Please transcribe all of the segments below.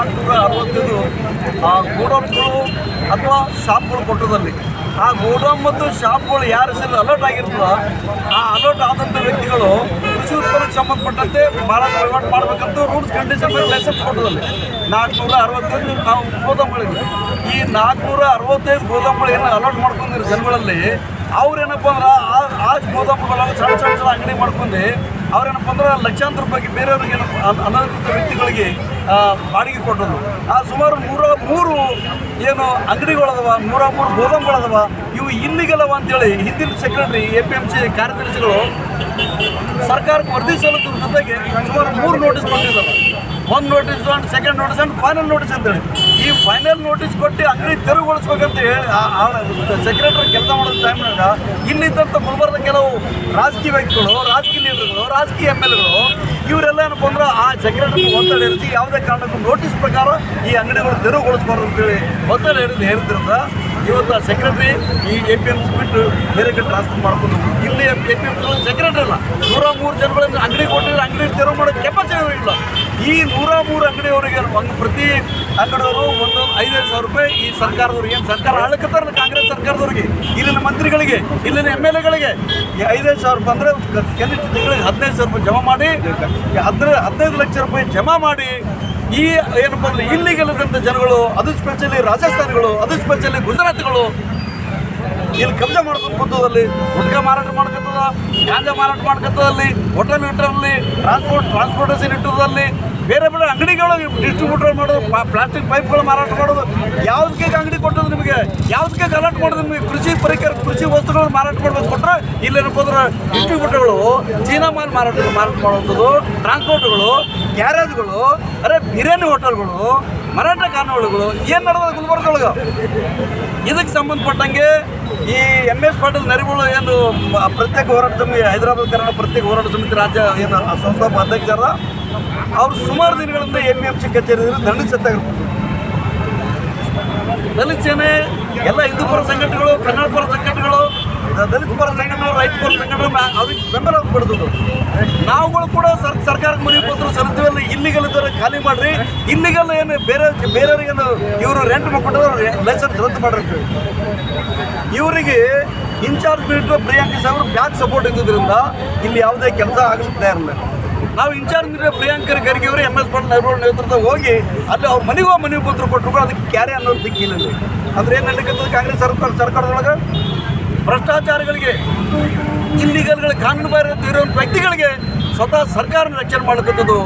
ನಾಲ್ಕುನೂರ ಅರವತ್ತೈದು ಗೋಡೌನ್ಗಳು ಅಥವಾ ಶಾಪ್ಗಳು ಕೊಟ್ಟದಲ್ಲಿ ಆ ಗೋಡೌನ್ ಮತ್ತು ಶಾಪ್ಗಳು ಯಾರು ಹೆಸರು ಅಲರ್ಟ್ ಆಗಿರ್ತದ, ಆ ಅಲರ್ಟ್ ಆದಂಥ ವ್ಯಕ್ತಿಗಳು ಕೃಷಿ ಉತ್ಪನ್ನಕ್ಕೆ ಸಂಬಂಧಪಟ್ಟಂತೆ ಮಾರಾಟ ವಹಿವಾಟು ಮಾಡಬೇಕಂತ ರೂಲ್ಸ್ ಕಂಡೀಷನ್ ಮೇಲೆ ಲೈಸೆನ್ಸ್ ಕೊಟ್ಟದಲ್ಲಿ ನಾಲ್ಕುನೂರ ಅರವತ್ತೈದು ನಾವು ಗೋದಾಮುಗಳಿವೆ ಈ ನಾಲ್ಕುನೂರ ಅರವತ್ತೈದು ಗೋದಾಮುಗಳು ಏನು ಅಲರ್ಟ್ ಮಾಡ್ಕೊಂಡಿರೋ ಜನಗಳಲ್ಲಿ ಅವ್ರೇನಪ್ಪ ಅಂದ್ರೆ ಆ ಆ ಗೋದಾಮುಗಳಾಗ ಸಣ್ಣ ಸಣ್ಣ ಸಣ್ಣ ಅಂಗಡಿ ಮಾಡ್ಕೊಂಡು ಅವ್ರೇನಪ್ಪ ಅಂದ್ರೆ ಲಕ್ಷಾಂತರ ರೂಪಾಯಿ ಬೇರೆಯವ್ರಿಗೆ ಅನಧಿಕೃತ ವ್ಯಕ್ತಿಗಳಿಗೆ ಬಾಡಿಗೆ ಕೊಟ್ಟರು ಆ, ಸುಮಾರು ಮೂರ ಮೂರು ಏನು ಅಂಗಡಿಗಳದವ, ನೂರ ಮೂರು ಗೋದಾಮುಗಳದವ, ಇವು ಇಲ್ಲಿಗಲ್ಲವ ಅಂತೇಳಿ ಹಿಂದಿನ secretary A P M C ಕಾರ್ಯದರ್ಶಿಗಳು ಸರ್ಕಾರಕ್ಕೆ ವರದಿ ಸಲ್ಲಿಸೋದ್ರ ಜೊತೆಗೆ ಸುಮಾರು ಮೂರು ನೋಟಿಸ್ ಕೊಟ್ಟಿದ್ದಾರೆ ಒಂದು notice and second notice and final notice ಅಂತೇಳಿ ಈ ಫೈನಲ್ ನೋಟಿಸ್ ಕೊಟ್ಟು ಅಂಗಡಿ ತೆರವುಗೊಳಿಸ್ಬೇಕಂತ ಹೇಳಿ ಸೆಕ್ರೆಟರಿ ಕೆಲಸ ಮಾಡೋ ಟೈಮ್ನಾಗ ಇಲ್ಲಿದ್ದಂಥ ಗುಲ್ಬರ್ದ ಕೆಲವು ರಾಜಕೀಯ ವ್ಯಕ್ತಿಗಳು, ರಾಜಕೀಯ ಲೀಡರ್ಗಳು ರಾಜಕೀಯ ಎಂ ಎಲ್ ಎಗಳು ಇವರೆಲ್ಲ ಏನಪ್ಪ ಅಂದ್ರೆ ಆ ಸೆಕ್ರೆಟರಿ ಒತ್ತಡ ಇರಿಸಿ ಯಾವುದೇ ಕಾರಣಕ್ಕೂ ನೋಟಿಸ್ ಪ್ರಕಾರ ಈ ಅಂಗಡಿಗಳು ತೆರವುಗೊಳಿಸ್ಬಾರ್ದು ಅಂತೇಳಿ ಒತ್ತಡ ಹಿಡಿದು ಹೇಳಿದ್ರಿಂದ ಇವತ್ತು ಆ ಸೆಕ್ರೆಟರಿ ಈ ಎ ಪಿ ಎಂ ಸಿ ಬಿಟ್ಟು ಬೇರೆ ಕಡೆ ಟ್ರಾನ್ಸ್ಫರ್ ಮಾಡ್ಕೊಂಡು ಇಲ್ಲಿ ಎ ಪಿ ಎಂ ಸೆಕ್ರೆಟರಿ ಅಲ್ಲ. ನೂರ ಮೂರು ಜನಗಳಿಂದ ಅಂಗಡಿ ಕೊಟ್ಟಿದ್ರೆ ಅಂಗಡಿ ತೆರವು ಮಾಡೋ ಕೆಪಾಸಿಟಿ ಇಲ್ಲ. ಈ ನೂರ ಮೂರು ಅಂಗಡಿಯವರಿಗೆ ಒಂದು ಪ್ರತಿ ಅಂಗಡಿಯವರು ಒಂದು ಐದೈದು ಸಾವಿರ ರೂಪಾಯಿ ಈ ಸರ್ಕಾರದವ್ರಿಗೆ. ಏನು ಸರ್ಕಾರ ಆಳಕತ್ತಾರಲ್ಲ ಕಾಂಗ್ರೆಸ್ ಸರ್ಕಾರದವ್ರಿಗೆ? ಇಲ್ಲಿನ ಮಂತ್ರಿಗಳಿಗೆ, ಇಲ್ಲಿನ ಎಂ ಎಲ್ ಎಗಳಿಗೆ. ಈ ಐದೈದು ಸಾವಿರ ರೂಪಾಯಿ ಅಂದರೆ ಕನಿಷ್ಠ ತಿಂಗಳಿಗೆ ಹದಿನೈದು ಸಾವಿರ ರೂಪಾಯಿ ಜಮಾ ಮಾಡಿ ಹದಿನೈದು ಹದಿನೈದು ಲಕ್ಷ ರೂಪಾಯಿ ಜಮಾ ಮಾಡಿ, ಈ ಏನಪ್ಪ ಅಂದ್ರೆ ಇಲ್ಲಿಗೆಲ್ಲದಂಥ ಜನಗಳು ಅದು ಸ್ಪೆಷಲಿ ರಾಜಸ್ಥಾನಿಗಳು ಅದು ಸ್ಪೆಷಲಿ ಗುಜರಾತ್ಗಳು, ಇಲ್ಲಿ ಕಬ್ಜಾ ಮಾಡ್ಕೊಂಡು ಕೂತದಲ್ಲಿ ಗುಟ್ಕಾ ಮಾರಾಟ ಮಾಡ್ಕೊತದ ಗಾಂಜಾ ಮಾರಾಟ ಮಾಡ್ಕೊತದಲ್ಲಿ ಹೋಟೆಲ್ ಇಟ್ಟರಲ್ಲಿ ಟ್ರಾನ್ಸ್ಪೋರ್ಟ್ ಟ್ರಾನ್ಸ್ಪೋರ್ಟೇಷನ್ ಇಟ್ಟದಲ್ಲಿ ಬೇರೆ ಬೇರೆ ಅಂಗಡಿಗಳು ಡಿಸ್ಟ್ರಿಬ್ಯೂಟರ್ ಮಾಡೋದು ಪ್ಲಾಸ್ಟಿಕ್ ಪೈಪ್ಗಳು ಮಾರಾಟ ಮಾಡೋದು ಯಾವುದಕ್ಕೆ ಅಂಗಡಿ ಕೊಟ್ಟದ್ದು ನಿಮಗೆ? ಯಾವುದಕ್ಕೆ ಗಲಾಟೆ ಮಾಡೋದು ನಿಮಗೆ? ಕೃಷಿ ಪರಿಕರ, ಕೃಷಿ ವಸ್ತುಗಳು ಮಾರಾಟ ಮಾಡ್ಬೇಕು ಕೊಟ್ಟರೆ ಇಲ್ಲೇನಪ್ಪ ಅಂದ್ರೆ ಡಿಸ್ಟ್ರಿಬ್ಯೂಟರ್ಗಳು ಚೀನಾ ಮಾಲ್ ಮಾರಾಟ ಮಾರಾಟ ಮಾಡುವಂಥದ್ದು ಟ್ರಾನ್ಸ್ಪೋರ್ಟ್ಗಳು ಗ್ಯಾರೇಜ್ಗಳು, ಅರೆ ಬಿರಿಯಾನಿ ಹೋಟೆಲ್ಗಳು, ಮರಾಠ ಕಾನೂನುಗಳು, ಏನು ನಡೆದ ಗುಲ್ಬರ್ಗೊಳಗೆ ಇದಕ್ಕೆ ಸಂಬಂಧಪಟ್ಟಂಗೆ ಈ ಎಂ ಎಸ್ ಪಾಟೀಲ್ ನರಿಗಳು ಏನು ಪ್ರತ್ಯೇಕ ಹೋರಾಟ ಸಮಿತಿ, ಹೈದರಾಬಾದ್ ಕರ್ನಾಟಕ ಪ್ರತ್ಯೇಕ ಹೋರಾಟ ಸಮಿತಿ ರಾಜ್ಯ ಏನು ಸಂಸ್ಥಾಪ ಅಧ್ಯಕ್ಷರ ಅವ್ರು ಸುಮಾರು ದಿನಗಳಿಂದ A P M C Dalit ಸತ್ತಾಗಿರ್ಬೋದು Dalit ಸೇನೆ, ಎಲ್ಲ ಹಿಂದೂ ಪರ ಸಂಘಟನೆಗಳು, ಕನ್ನಡ ಪರ ಸಂಘಟನೆಗಳು ದಲಿತ ಪರ ಸಂಘಟನೆಗಳು, ರೈತ ಪರ ಸಂಘಟನೆಗಳು ಅವ್ರಿಗೆ ಬೆಂಬಲ ಕೊಡ್ತದ್ದು ನಾವುಗಳು ಕೂಡ ಸರ್, ಸರ್ಕಾರಕ್ಕೆ ಮನವಿ ಪತ್ರ ಸಲ್ಲಿಸ್ತೀವಲ್ಲ ಇಲ್ಲಿಗೆಲ್ಲ ಖಾಲಿ ಮಾಡ್ರಿ ಇಲ್ಲಿಗೆಲ್ಲ ಏನು ಬೇರೆ ಬೇರೆಯವ್ರಿಗೆ ಏನು ಇವರು ರೆಂಟ್ ಮಾಡ್ಕೊಂಡ್ರೆ ಲೈಸೆನ್ಸ್ ರದ್ದು ಮಾಡಿರ್ತೀವಿ ಇವರಿಗೆ ಇನ್ಚಾರ್ಜ್ ಮಿನಿಸ್ಟರ್ ಪ್ರಿಯಾಂಕ ಸಾಹೇಬರು ಬ್ಯಾಕ್ ಸಪೋರ್ಟ್ ಇದ್ದಿದ್ದರಿಂದ ಇಲ್ಲಿ ಯಾವುದೇ ಕೆಲಸ ಆಗಲಿಕ್ಕೆ ತಯಾರಿಲ್ಲ. ನಾವು ಇನ್ಚಾರ್ಜ್ ಮಿನಿಸ್ಟರ್ ಪ್ರಿಯಾಂಕರ್ ಖರ್ಗೆ ಅವರು ಎಂ ಎಸ್ ಪಾಟೀಲ್ ಅವರು ನೇತೃತ್ವ ಹೋಗಿ, ಅಲ್ಲಿ ಅವ್ರ ಮನೆಗೂ ಮನೆ ಪತ್ರ ಕೊಟ್ಟರು ಕೂಡ ಅದಕ್ಕೆ ಕ್ಯಾರೆ ಅನ್ನೋದು ದಿಕ್ಕಿಲ್ಲ. ಅಂದ್ರೆ ಏನು ನಡೀತದೆ ಕಾಂಗ್ರೆಸ್ ಸರ್ಕಾರ ಸರ್ಕಾರದೊಳಗೆ ಭ್ರಷ್ಟಾಚಾರಗಳಿಗೆ ಇಲ್ಲಿಗಲ್ಗಳ ಕಾನೂನು ಬಾರಿ ಇರೋ ವ್ಯಕ್ತಿಗಳಿಗೆ ಸ್ವತಃ ಸರ್ಕಾರ ರಕ್ಷಣೆ ಮಾಡಕತ್ತದು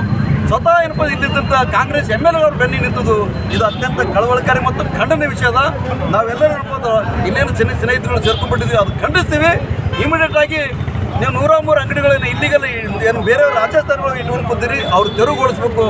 ಸ್ವತಃ ಏನಪ್ಪ ಇಲ್ಲಿದ್ದಂಥ ಕಾಂಗ್ರೆಸ್ ಎಂ ಎಲ್ ಅವರು ಬೆನ್ನಿ ನಿಂತದ್ದು. ಇದು ಅತ್ಯಂತ ಕಳವಳಕಾರಿ ಮತ್ತು ಖಂಡನೆ ವಿಷಯದ ನಾವೆಲ್ಲರೂ ಏನಪ್ಪ ಇನ್ನೇನು ಸ್ನೇಹಿತರುಗಳು ಸೇರ್ಕೊಂಡ್ಬಿಟ್ಟಿದ್ದೀವಿ ಅದು ಖಂಡಿಸ್ತೀವಿ. ಇಮಿಡಿಯೇಟ್ ಆಗಿ ನೀವು ನೂರ ಮೂರು ಅಂಗಡಿಗಳನ್ನು ಇಲ್ಲಿಗೆಲ್ಲ ಏನು ಬೇರೆ ರಾಜಸ್ಥಾನಗಳಿಗೆ ಇಟ್ಕೊಂಡು ಕೂತೀರಿ ಅವ್ರು ತೆರವುಗೊಳಿಸ್ಬೇಕು.